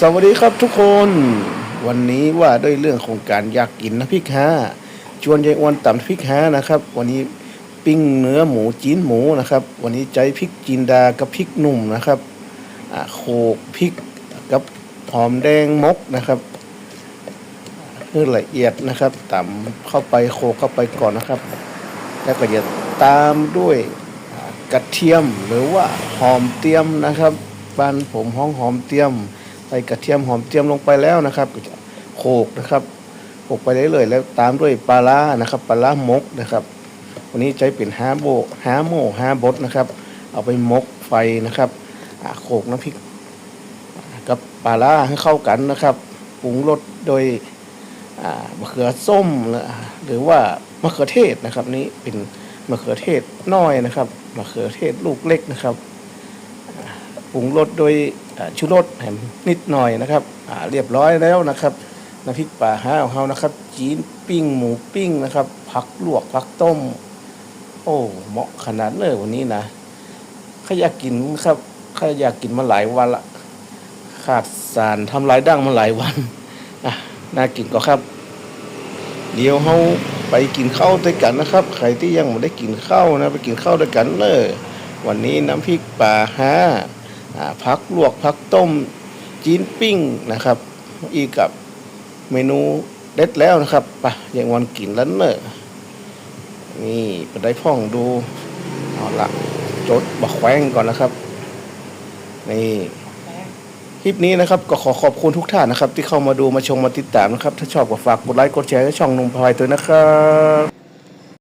สวัสดีครับทุกคน วันนี้ว่าด้วยเรื่องของการอยากกินน้ำพริกฮะชวนยายอ้วนตำพริกฮะนะครับ วันนี้ปิ้งเนื้อหมูจีนหมูนะครับ วันนี้ใจพริกจินดากับพริกหนุ่มนะครับโขกพริกกับหอมแดงมกนะครับเพื่อละเอียดนะครับตำเข้าไปโขกเข้าไปก่อนนะครับ แล้วก็จะตามด้วยกระเทียมหรือว่าหอมเตียมนะครับบ้านผมห้องหอมเตียม กระเทียมหอมเจียมลงไปแล้วนะครับก็จะโขกนะครับโขกไปเรื่อยๆแล้วตามด้วยปลาร้านะครับปลาร้ามกนะครับ วันนี้ใช้เป็นฮาโบฮาโมฮาบดนะครับ เอาไปมกไฟนะครับโขกน้ำพริกกับปลาร้าให้เข้ากันนะครับปรุงรสโดยมะเขือส้มหรือว่ามะเขือเทศนะครับ นี้เป็นมะเขือเทศน้อยนะครับมะเขือเทศลูกเล็กนะครับปรุงรสโดย ชูรสแหมนิดหน่อยนะครับเรียบร้อยแล้วนะครับน้ำพริกป่าห้าของเขานะครับ จีนปิ้งหมูปิ้งนะครับผักลวกผักต้ม โอ้เหมาะขนาดเลยวันนี้นะข้าอยากกินครับข้าอยากกินมาหลายวันละขาดสารทำลายดั้งมาหลายวันอะน่ากินก็ครับ เดี๋ยวเขาไปกินข้าวด้วยกันนะครับ ใครที่ยังไม่ได้กินข้าวนะ ไปกินข้าวด้วยกันเลยวันนี้น้ำพริกป่าห้า อ่าพักลวกพักต้มจีนปิ้งนะครับ อีกกับเมนูเด็ดแล้วนะครับปะยังวันกินแล้วเนอะนี่ไปได้พ่องดูเอาละจดบักแขวงก่อนนะครับนี่คลิปนี้นะครับก็ขอขอบคุณทุกท่านนะครับ ที่เข้ามาดูมาชมมาติดตามนะครับ ถ้าชอบก็ฝากกดไลค์กดแชร์ให้ช่องนุ่มพลอยตัวนะครับ